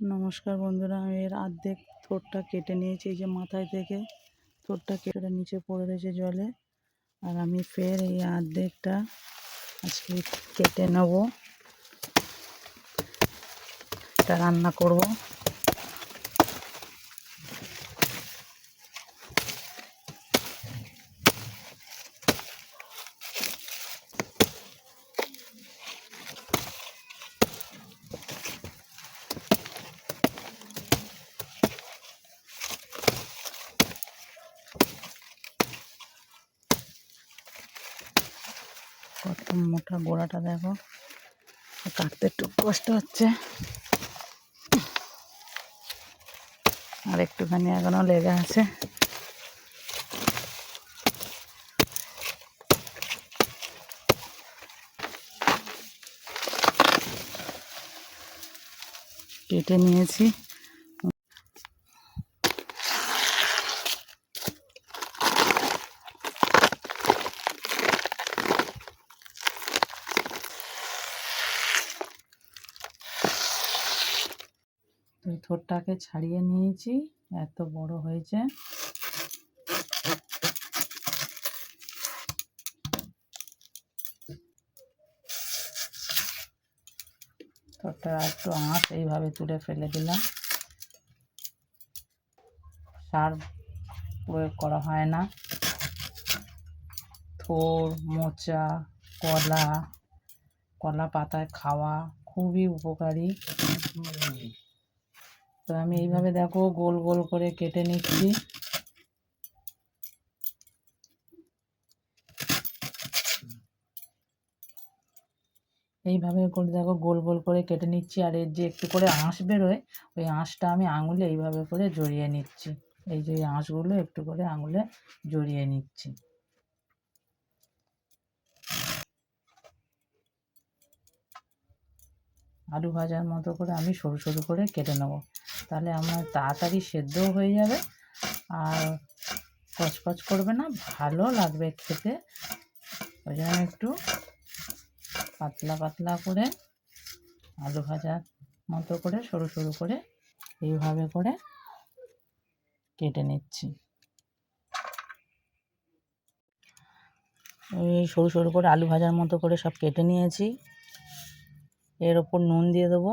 নমস্কার বন্ধুরা, আমি এর আর্ধেক থোরটা কেটে নিয়েছি, এই যে মাথায় থেকে থোরটা কেটে নিচে পড়ে রয়েছে জলে। আর আমি ফের এই আর্ধেকটা আজকে কেটে নেব। এটা রান্না করব। কত মোটা গোড়াটা দেখো। কাটতে একটু কষ্ট হচ্ছে। আর একটুখানি এখনও লেগে আছে। কেটে নিয়েছি। থোরটাকে ছাড়িয়ে নিয়েছি, এত বড় হয়েছে। থোরটা একটু আঁশ এইভাবে তুলে ফেলে দিলাম। সার প্রয়োগ করা হয় না। থোর, মোচা, কলা কলা পাতায় খাওয়া খুবই উপকারী। তো আমি এইভাবে দেখো গোল গোল করে কেটে নিচ্ছি। এইভাবে করে দেখো গোল গোল করে কেটে নিচ্ছি। আর এর যে একটু করে আঁশ বেরোয়, ওই আঁশটা আমি আঙুলে এইভাবে করে জড়িয়ে নিচ্ছি। এই যে আঁশগুলো একটু করে আঙুলে জড়িয়ে নিচ্ছি। আলু ভাজার মতো করে আমি সরু সরু করে কেটে নেব। তাহলে আমার তাড়াতাড়ি সেদ্ধও হয়ে যাবে আর কচকচ করবে না, ভালো লাগবে খেতে। ওই জন্য একটু পাতলা পাতলা করে আলু ভাজার মতো করে সরু সরু করে এইভাবে করে কেটে নিচ্ছি। এই সরু সরু করে আলু ভাজার মতো করে সব কেটে নিয়েছি। এর ওপর নুন দিয়ে দেবো।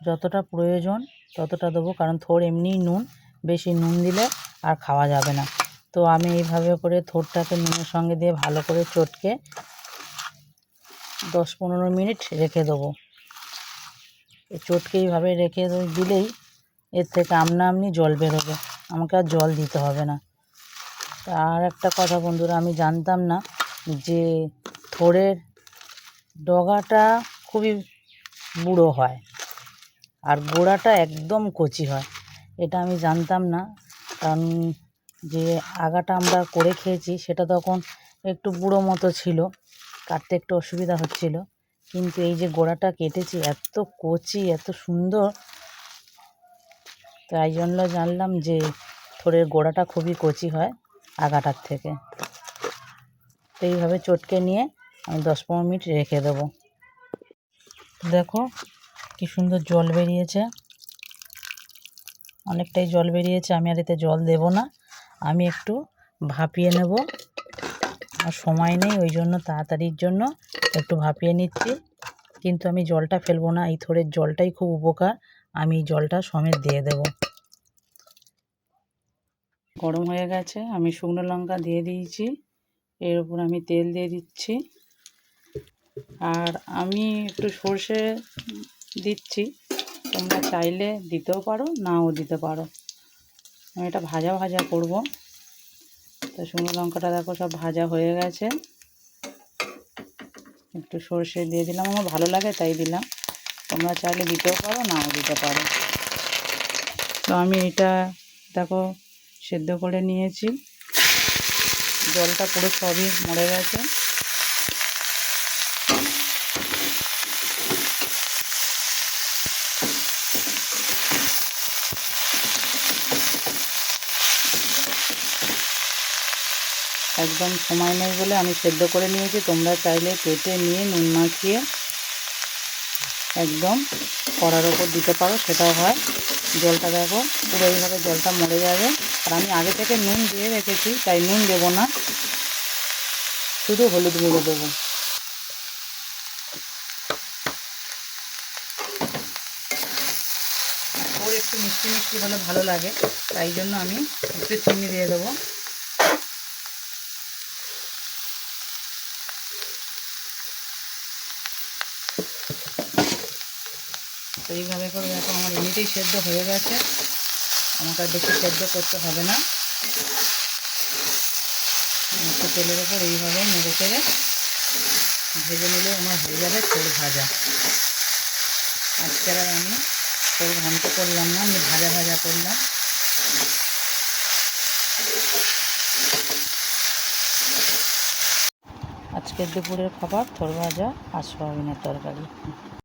যতটা প্রয়োজন ততটা দেবো, কারণ থোর এমনিই নুন, বেশি নুন দিলে আর খাওয়া যাবে না। তো আমি এইভাবে করে থোরটাকে নুনের সঙ্গে দিয়ে ভালো করে চটকে দশ পনেরো মিনিট রেখে দেবো। চটকে এইভাবে রেখে দিলেই এর থেকে আমনা আমনি জল বেরোবে। আমাকে আর জল দিতে হবে না। আর একটা কথা বন্ধুরা, আমি জানতাম না যে থোড়ের ডগাটা খুবই বুড়ো হয়। আর গোড়াটা একদম কচি হয়। এটা আমি জানতাম না। কারণ যে আগাটা আমরা করে খেয়েছি, সেটা তখন একটু বুড়ো মতো ছিল। কাটতে একটু অসুবিধা হচ্ছিল। কিন্তু এই যে গোড়াটা কেটেছি, এত কচি, এত সুন্দর। তাই জন্য জানলাম যে থোড়ের গোড়াটা খুবই কচি হয় আগাটার থেকে। তো এইভাবে চটকে নিয়ে আমি দশ পনেরো মিনিট রেখে দেবো। দেখো, কি সুন্দর জল বেরিয়েছে। অনেকটাই জল বেরিয়েছে, আমি আর এতে জল দেব না। আমি একটু ভাপিয়ে নেব। আর সময় নেই, ওই জন্য তাড়াতাড়ির জন্য একটু ভাপিয়ে নিচ্ছি। কিন্তু আমি জলটা ফেলব না, এই থোড়ের জলটাই খুব উপকার। আমি জলটা সমেত দিয়ে দেব। গরম হয়ে গেছে, আমি শুকনো লঙ্কা দিয়ে দিয়েছি। এর উপর আমি তেল দিয়ে দিচ্ছি। আর আমি একটু সর্ষে দিচ্ছি। তোমরা চাইলে দিতেও পারো, নাও দিতে পারো। আমি এটা ভাজা ভাজা করব। তো শুকনো লঙ্কাটা দেখো সব ভাজা হয়ে গেছে। একটু সর্ষে দিয়ে দিলাম, আমার ভালো লাগে তাই দিলাম। তোমরা চাইলে দিতেও পারো, নাও দিতে পারো। তো আমি এটা দেখো সেদ্ধ করে নিয়েছি। জলটা পুরো সবই মরে গেছে। একদম সময় নেই বলে আমি সেদ্ধ করে নিয়েছি। তোমরা চাইলে কেটে নিয়ে নুন মাখিয়ে একদম কড়ার ওপর দিতে পারো, সেটাও হয়। জলটা দেখো, পুরো এইভাবে জলটা মরে যাবে। আর আমি আগে থেকে নুন দিয়ে রেখেছি, তাই নুন দেবো না। শুধু হলুদ গুঁড়ো দেবো। ওর একটু মিষ্টি মিষ্টি হলে ভালো লাগে, তাই জন্য আমি একটু চিনি দিয়ে দেবো। তো এইভাবে করে দেখো আমার এমনিতেই সেদ্ধ হয়ে গেছে। আমাকে আর বেশি সেদ্ধ করতে হবে না। একটু তেলের ওপর এইভাবে নেড়ে চেড়ে ভেজে নিলে আমার হয়ে যাবে ছোট ভাজা। আজকে আর আমি ছোট ঘন্ট করলাম না, আমি ভাজা ভাজা করলাম। আজকের দুপুরের খাবার থোর ভাজা আর সোয়াবিনের তরকারি।